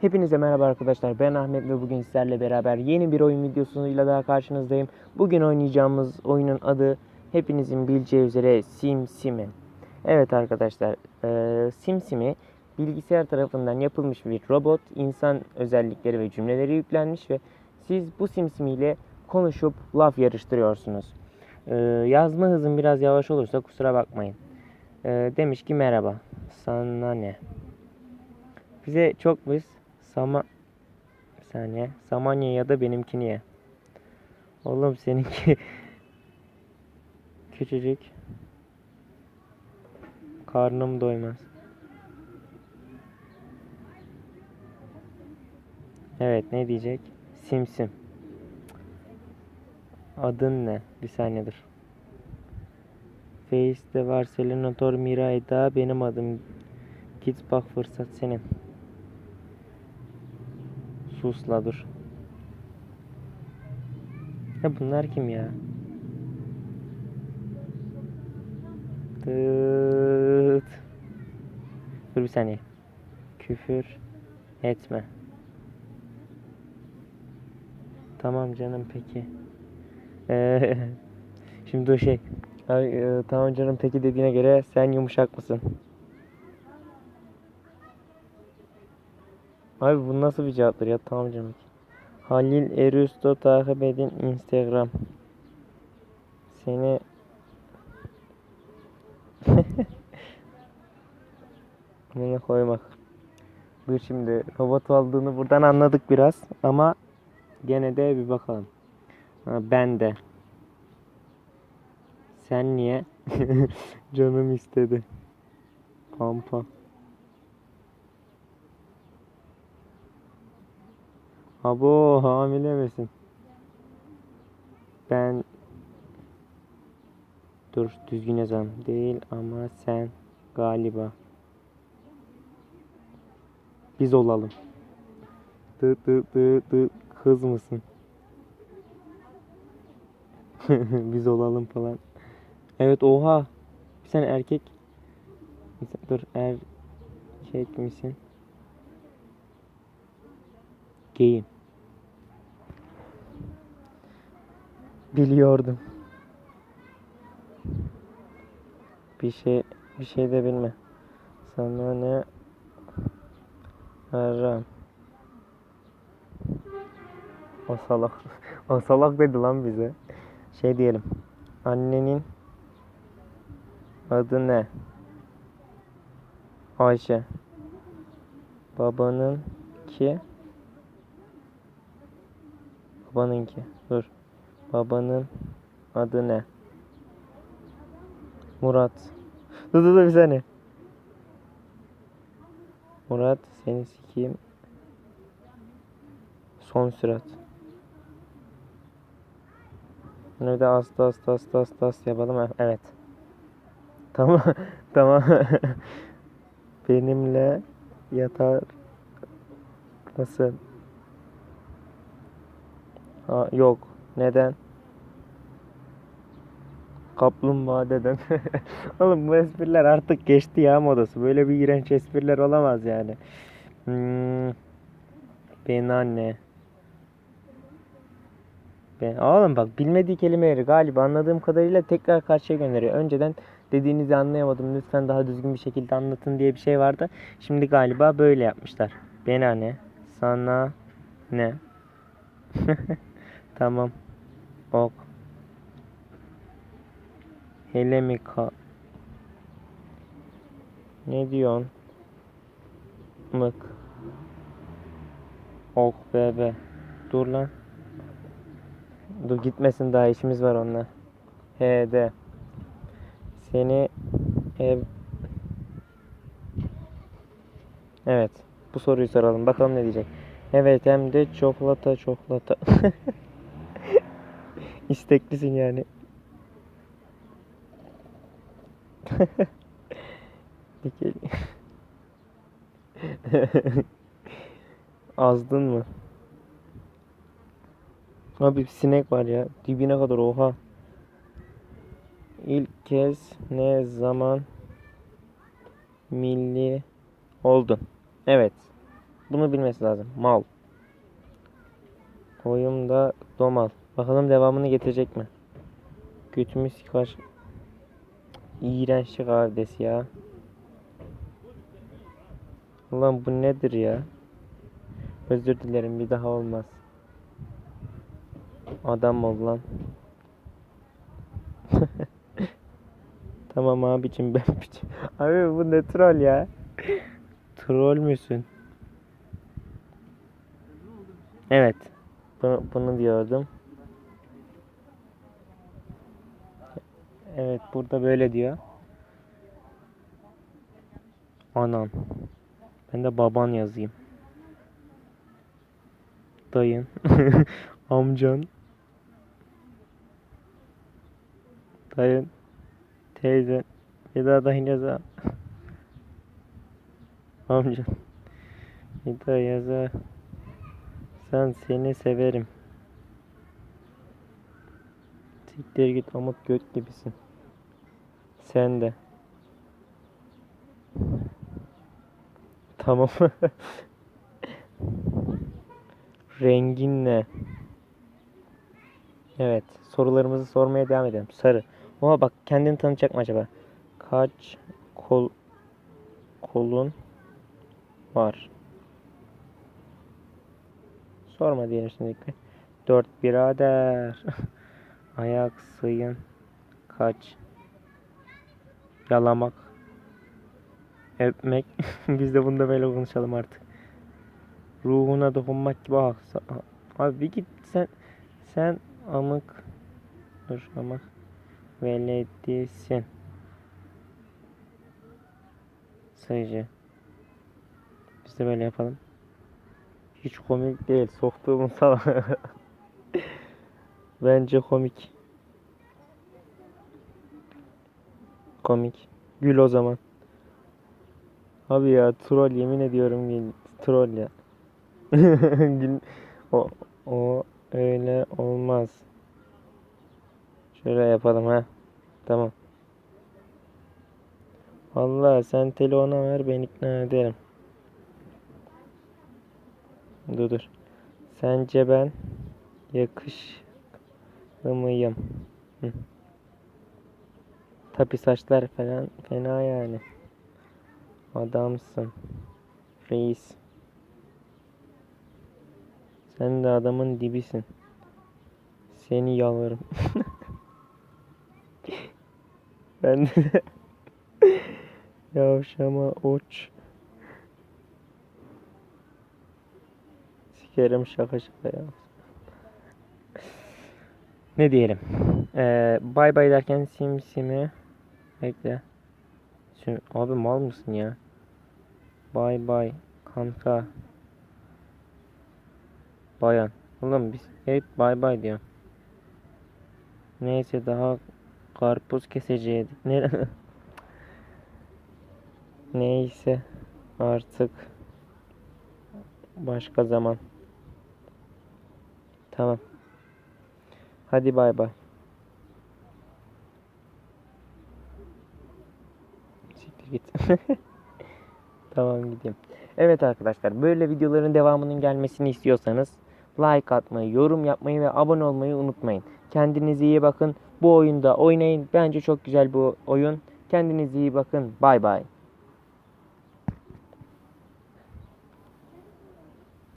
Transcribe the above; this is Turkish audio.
Hepinize merhaba arkadaşlar. Ben Ahmet ve bugün sizlerle beraber yeni bir oyun videosuyla daha karşınızdayım. Bugün oynayacağımız oyunun adı hepinizin bileceği üzere SimSimi. Evet arkadaşlar, eee SimSimi bilgisayar tarafından yapılmış bir robot. İnsan özellikleri ve cümleleri yüklenmiş ve siz bu SimSimi ile konuşup laf yarıştırıyorsunuz. Eee, yazma hızım biraz yavaş olursa kusura bakmayın. Eee, demiş ki merhaba. Sana ne? Bize çok biz sama bir saniye. Samanya ya da benimkini ye. Oğlum seninki küçücük. Karnım doymaz. Evet ne diyecek? Simsim. Adın ne? Bir saniye dur. Face'de var Selenator Mirayda benim adım. Git bak fırsat senin. Sus la dur. Ya bunlar kim ya? Tıt. Dur bir saniye. Küfür etme. Tamam canım peki. Ee, şimdi o şey. Ay, e, tamam canım peki dediğine göre sen yumuşak mısın? Abi bu nasıl bir cevaptır ya? Tamam canım. Halil Erüsto takip edin Instagram. Seni Bunu koymak. Dur şimdi robot olduğunu buradan anladık biraz ama gene de bir bakalım. Ha, ben de. Sen niye? Canım istedi. Pampa. Abo hamile misin? Ben Dur düzgün yazalım. Değil ama sen galiba. Biz olalım. Dı dı dı dı kız mısın? Biz olalım falan. Evet oha. Sen erkek. Dur erkek misin? Geyim. Biliyordum. Bir şey bir şey de bilme. Sana ne haram. O salak. O salak dedi lan bize. Şey diyelim. Annenin adı ne? Ayşe. Babanın ki Babanınki. Dur. Babanın adı ne? Murat. Dur dur dur bir saniye. Murat seni sikeyim. Son sürat. Bunu da asta asta asta asta asta yapalım. Evet. Tamam. tamam. Benimle yatar mısın? Yok. Neden? Kaplumbağa deden. Oğlum bu espriler artık geçti ya modası. Böyle bir iğrenç espriler olamaz yani. Hmm. Ben anne. Ben, oğlum bak bilmediği kelimeleri galiba anladığım kadarıyla tekrar karşıya gönderiyor. Önceden dediğinizi anlayamadım. Lütfen daha düzgün bir şekilde anlatın diye bir şey vardı. Şimdi galiba böyle yapmışlar. Ben anne. Sana ne? Tamam. Ok. Hele mi ka? Ne diyorsun? Mık. Ok bebe. Dur lan. Dur gitmesin daha işimiz var onunla. He de. Seni ev... Evet. Bu soruyu soralım. Bakalım ne diyecek. Evet hem de çoklata çoklata. İsteklisin yani. Dikeli. Azdın mı? Abi sinek var ya. Dibine kadar oha. İlk kez ne zaman milli oldun? Evet. bunu bilmesi lazım. Mal. Oyunda domal. Bakalım devamını getirecek mi? Götümü sikar. İğrençlik abidesi ya. Ulan bu nedir ya? Özür dilerim bir daha olmaz. Adam ol lan. tamam abicim ben biçim. Abi bu ne troll ya? Troll müsün? Evet. Bunu, bunu diyordum. Evet burada böyle diyor. Anan. Ben de baban yazayım. Dayın. Amcan. Dayın. Teyzen. Bir daha dayın yaza. Amcan. Bir daha yaza. Sen seni severim. Siktir git amık göt gibisin. Sen de. Tamam. Rengin ne? Evet. Sorularımızı sormaya devam edelim. Sarı. Oha bak kendini tanıtacak mı acaba? Kaç kol kolun var? Sorma diyelim şimdilik. Dört birader. Ayak sıyın. Kaç. Yalamak. Öpmek. Biz de bunda böyle konuşalım artık. Ruhuna dokunmak gibi ah. sa- Abi git sen sen amık dur amık veledisin. Sayıcı. Biz de böyle yapalım. Hiç komik değil. Soktuğumuz. Bence komik. Komik. Gül o zaman. Abi ya troll yemin ediyorum gül. Troll ya. Gül. O, o öyle olmaz. Şöyle yapalım ha. Tamam. Vallahi sen telefona ver ben ikna ederim. Dur dur. Sence ben yakışıklı mıyım? Hı. Tabi saçlar falan fena yani. Adamsın. Reis. Sen de adamın dibisin. Seni yalvarırım. ben de Yavşama uç. Sikerim şaka şaka ya. Ne diyelim? Ee, bay bay derken simsimi bekle. Sim- Abi mal mısın ya? Bay bay kanka. Bayan. Oğlum biz hep bay bay diyor. Neyse daha karpuz keseceğiz. Ne? Neyse artık başka zaman. Tamam. Hadi bay bay. Git. tamam gideyim. Evet arkadaşlar böyle videoların devamının gelmesini istiyorsanız like atmayı, yorum yapmayı ve abone olmayı unutmayın. Kendinize iyi bakın. Bu oyunda oynayın. Bence çok güzel bu oyun. Kendinize iyi bakın. Bay bay.